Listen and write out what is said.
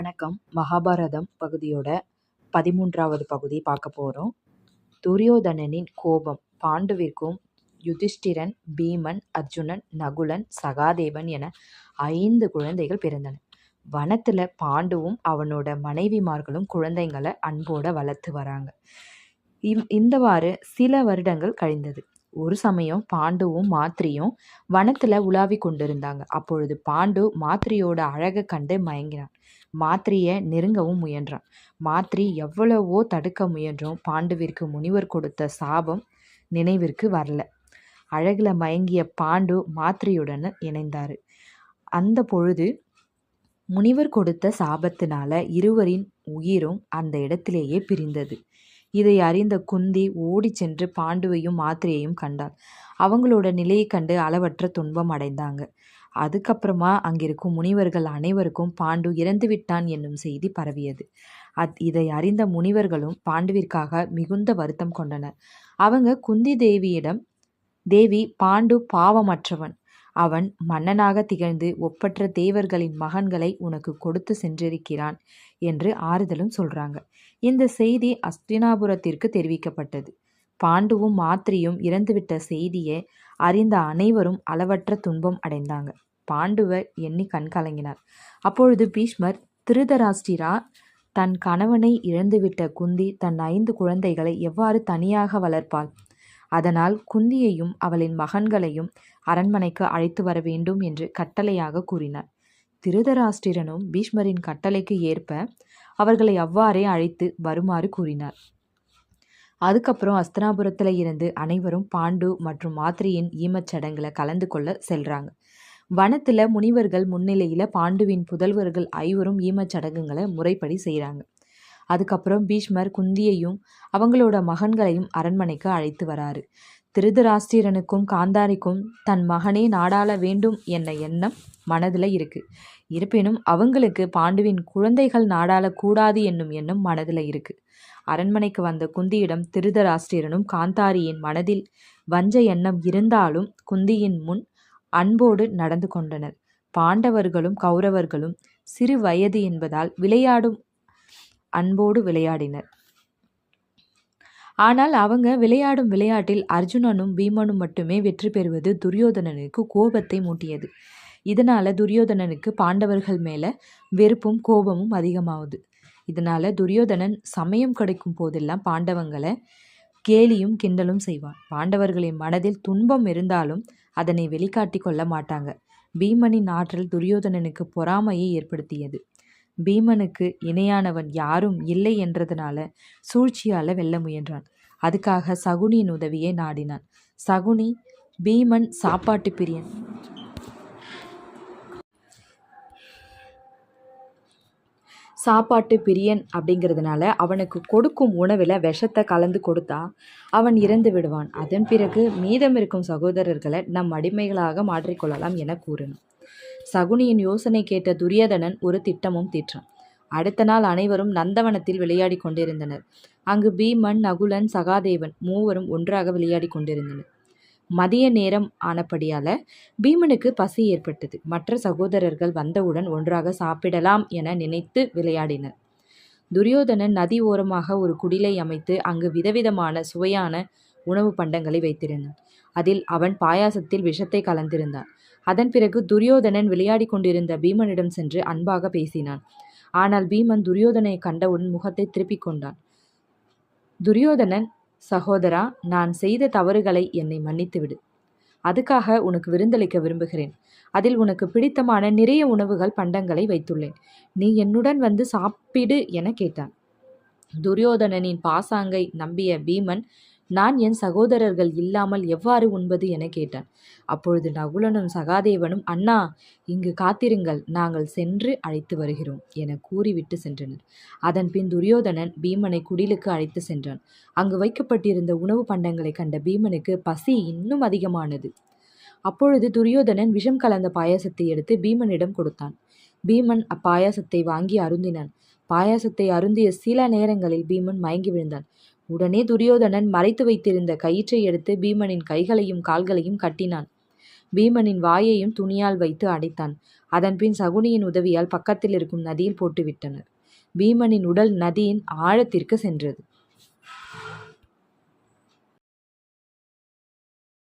வணக்கம். மகாபாரதம் பகுதியோட பதிமூன்றாவது பகுதி பார்க்க போகிறோம் துரியோதனனின் கோபம் பாண்டுவிற்கும் யுதிஷ்டிரன் பீமன் அர்ஜுனன் நகுலன் சகாதேவன் என ஐந்து குழந்தைகள் பிறந்தன. வனத்தில் பாண்டுவும் அவனோட மனைவிமார்களும் குழந்தைங்களை அன்போட வளர்த்து வராங்க. இம் இந்தவாறு சில வருடங்கள் கழிந்தது. ஒரு சமயம் பாண்டுவும் மாத்திரியும் வனத்தில் உலாவி கொண்டிருந்தாங்க. அப்பொழுது பாண்டு மாத்திரியோட அழகை கண்டு மயங்கினான். மாத்ரியை நெருங்கவும் முயன்றான். மாத்திரி எவ்வளவோ தடுக்க முயன்றும். பாண்டுவிற்கு முனிவர் கொடுத்த சாபம் நினைவிற்கு வரல. அழகில் மயங்கிய பாண்டு மாத்திரியுடன் இணைந்தார். அந்த பொழுது முனிவர் கொடுத்த சாபத்தினால இருவரின் உயிரும் அந்த இடத்திலேயே பிரிந்தது. இதை அறிந்த குந்தி ஓடி சென்று பாண்டுவையும் மாத்திரையையும் கண்டாள். அவங்களோட நிலையை கண்டு அளவற்ற துன்பம் அடைந்தாங்க. அதுக்கப்புறமா அங்கிருக்கும் முனிவர்கள் அனைவருக்கும் பாண்டு இறந்து விட்டான் என்னும் செய்தி பரவியது. அத் இதை அறிந்த முனிவர்களும் பாண்டுவிற்காக மிகுந்த வருத்தம் கொண்டனர். அவங்க குந்தி தேவியிடம் தேவி பாண்டு பாவமற்றவன். அவன் மன்னனாக திகழ்ந்து ஒப்பற்ற தேவர்களின் மகன்களை உனக்கு கொடுத்து சென்றிருக்கிறான் என்று ஆறுதலும் சொல்றாங்க. இந்த செய்தி அஸ்தினாபுரத்திற்கு தெரிவிக்கப்பட்டது. பாண்டுவும் மாத்திரியும் இறந்துவிட்ட செய்தியை அறிந்த அனைவரும் அளவற்ற துன்பம் அடைந்தாங்க. பாண்டுவர் எண்ணி கண்கலங்கினார் அப்பொழுது பீஷ்மர் திருதராஷ்டிரா தன் கணவனை இழந்துவிட்ட குந்தி தன் ஐந்து குழந்தைகளை எவ்வாறு தனியாக வளர்ப்பாள்? அதனால் குந்தியையும் அவளின் மகன்களையும் அரண்மனைக்கு அழைத்து வர வேண்டும் என்று கட்டளையாக கூறினார். திருதராஷ்டிரனும் பீஷ்மரின் கட்டளைக்கு ஏற்ப அவர்களை அவ்வாறே அழைத்து வருமாறு கூறினார். அதுக்கப்புறம் அஸ்தனாபுரத்தில் இருந்து அனைவரும் பாண்டு மற்றும் மாத்திரியின் ஈமச் சடங்குல கலந்து கொள்ள செல்றாங்க. வனத்தில் முனிவர்கள் முன்னிலையில் பாண்டுவின் புதல்வர்கள் ஐவரும் ஈமச்சடங்குகளை முறைப்படி செய்கிறாங்க அதுக்கப்புறம் பீஷ்மர் குந்தியையும் அவங்களோட மகன்களையும் அரண்மனைக்கு அழைத்து வராரு. திருதராஷ்டிரனுக்கும் காந்தாரிக்கும் தன் மகனே நாடாள வேண்டும் என்ற எண்ணம் மனதில் இருக்கு. இருப்பினும் அவங்களுக்கு பாண்டுவின் குழந்தைகள் நாடாளக்கூடாது என்னும் எண்ணம் மனதில் இருக்கு. அரண்மனைக்கு வந்த குந்தியிடம் திருதராஷ்டிரனும் காந்தாரியின் மனதில் வஞ்ச எண்ணம் இருந்தாலும் குந்தியின் முன் அன்போடு நடந்து கொண்டனர். பாண்டவர்களும் கௌரவர்களும் சிறு வயது என்பதால் விளையாடும் அன்போடு விளையாடினர். ஆனால் அவங்க விளையாடும் விளையாட்டில் அர்ஜுனனும் பீமனும் மட்டுமே வெற்றி பெறுவது துரியோதனனுக்கு கோபத்தை மூட்டியது. இதனால துரியோதனனுக்கு பாண்டவர்கள் மேல வெறுப்பும் கோபமும் அதிகமாகுது இதனால துரியோதனன் சமயம் கிடைக்கும் போதெல்லாம் பாண்டவங்களை கேலியும் கிண்டலும் செய்வான். பாண்டவர்களின் மனதில் துன்பம் இருந்தாலும் அதனை வெளிக்காட்டி கொள்ள மாட்டாங்க. பீமனின் ஆற்றல் துரியோதனனுக்கு பொறாமையை ஏற்படுத்தியது. பீமனுக்கு இணையானவன் யாரும் இல்லை என்றதுனால சூழ்ச்சியால வெல்ல முயன்றான். அதுக்காக சகுனியின் உதவியை நாடினான். சகுனி பீமன் சாப்பாட்டு பிரியன். சாப்பாட்டு பிரியன் அப்படிங்கிறதுனால அவனுக்கு கொடுக்கும் உணவில் விஷத்தை கலந்து கொடுத்தா அவன் இறந்து விடுவான். அதன் பிறகு மீதம் இருக்கும் சகோதரர்களை நம் அடிமைகளாக மாற்றிக்கொள்ளலாம் என கூறினான் சகுனியின் யோசனை கேட்ட துரியதனன் ஒரு திட்டமும் தீற்றான். அடுத்த நாள் அனைவரும் நந்தவனத்தில் விளையாடி கொண்டிருந்தனர். அங்கு பீமன் நகுலன் சகாதேவன் மூவரும் ஒன்றாக விளையாடி கொண்டிருந்தனர். மதிய நேரம் ஆனபடியால் பீமனுக்கு பசி ஏற்பட்டது. மற்ற சகோதரர்கள் வந்தவுடன் ஒன்றாக சாப்பிடலாம் என நினைத்து விளையாடினர். துரியோதனன் நதி ஓரமாக ஒரு குடிலை அமைத்து அங்கு விதவிதமான சுவையான உணவு பண்டங்களை வைத்திருந்தான். அதில் அவன் பாயாசத்தில் விஷத்தை கலந்திருந்தான். அதன் பிறகு துரியோதனன் விளையாடி கொண்டிருந்த பீமனிடம் சென்று அன்பாக பேசினான். ஆனால் பீமன் துரியோதனை கண்டவுடன் முகத்தை திருப்பிக் கொண்டான். துரியோதனன் சகோதரா நான் செய்த தவறுகளை என்னை மன்னித்துவிடு. அதுக்காக உனக்கு விருந்தளிக்க விரும்புகிறேன். அதில் உனக்கு பிடித்தமான நிறைய உணவுகள் பண்டங்களை வைத்துள்ளேன். நீ என்னுடன் வந்து சாப்பிடு என கேட்டான். துரியோதனனின் பாசாங்கை நம்பிய பீமன் நான் என் சகோதரர்கள் இல்லாமல் எவ்வாறு உண்பது என கேட்டான். அப்பொழுது நகுலனும் சகாதேவனும் அண்ணா இங்கு காத்திருங்கள் நாங்கள் சென்று அழைத்து வருகிறோம் என கூறிவிட்டு சென்றனர். அதன் பின் துரியோதனன் பீமனை குடிலுக்கு அழைத்து சென்றான். அங்கு வைக்கப்பட்டிருந்த உணவு பண்டங்களை கண்ட பீமனுக்கு பசி இன்னும் அதிகமானது. அப்பொழுது துரியோதனன் விஷம் கலந்த பாயாசத்தை எடுத்து பீமனிடம் கொடுத்தான். பீமன் அப்பாயாசத்தை வாங்கி அருந்தினான். பாயாசத்தை அருந்திய சில நேரங்களில் பீமன் மயங்கி விழுந்தான். உடனே துரியோதனன் மறைத்து வைத்திருந்த கயிற்றை எடுத்து பீமனின் கைகளையும் கால்களையும் கட்டினான் பீமனின் வாயையும் துணியால் வைத்து அடைத்தான் அதன்பின் சகுனியின் உதவியால் பக்கத்தில் இருக்கும் நதியில் போட்டுவிட்டனர். பீமனின் உடல் நதியின் ஆழத்திற்கு சென்றது.